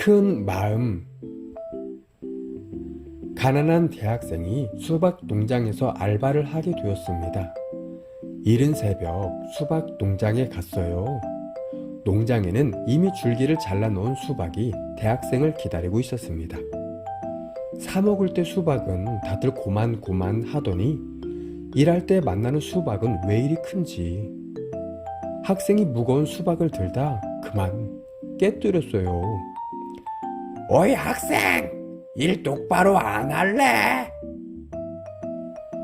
큰 마음 가난한 대학생이 수박 농장에서 알바를 하게 되었습니다. 이른 새벽 수박 농장에 갔어요. 농장에는 이미 줄기를 잘라놓은 수박이 대학생을 기다리고 있었습니다. 사 먹을 때 수박은 다들 고만고만 하더니 일할 때 만나는 수박은 왜 이리 큰지 학생이 무거운 수박을 들다 그만 깨뜨렸어요. 어이 학생! 일 똑바로 안 할래?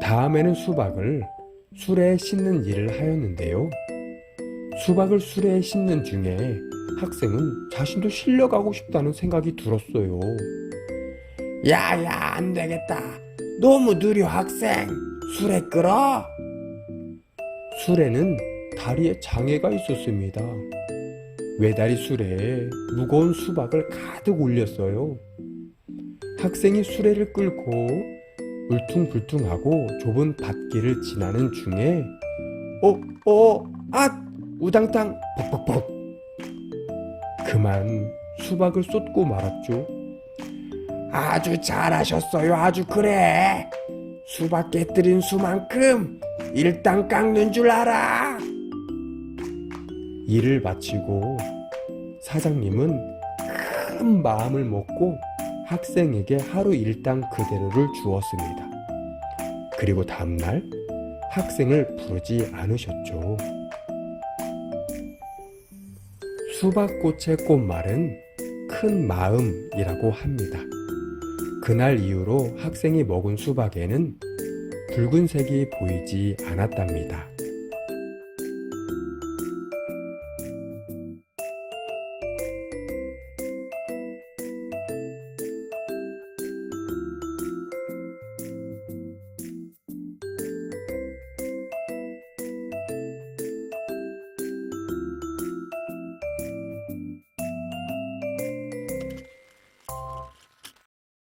다음에는 수박을 수레에 싣는 일을 하였는데요. 수박을 수레에 싣는 중에 학생은 자신도 실려가고 싶다는 생각이 들었어요. 야야 안 되겠다. 너무 느려 학생. 수레 끌어. 수레는 다리에 장애가 있었습니다. 외다리 수레에 무거운 수박을 가득 올렸어요. 학생이 수레를 끌고 울퉁불퉁하고 좁은 밭길을 지나는 중에 어, 어, 아, 우당탕, 벅벅벅. 그만 수박을 쏟고 말았죠. 아주 잘하셨어요. 아주 그래. 수박 깨뜨린 수만큼 일당 깎는 줄 알아. 일을 마치고 사장님은 큰 마음을 먹고 학생에게 하루 일당 그대로를 주었습니다. 그리고 다음날 학생을 부르지 않으셨죠. 수박꽃의 꽃말은 큰 마음이라고 합니다. 그날 이후로 학생이 먹은 수박에는 붉은색이 보이지 않았답니다.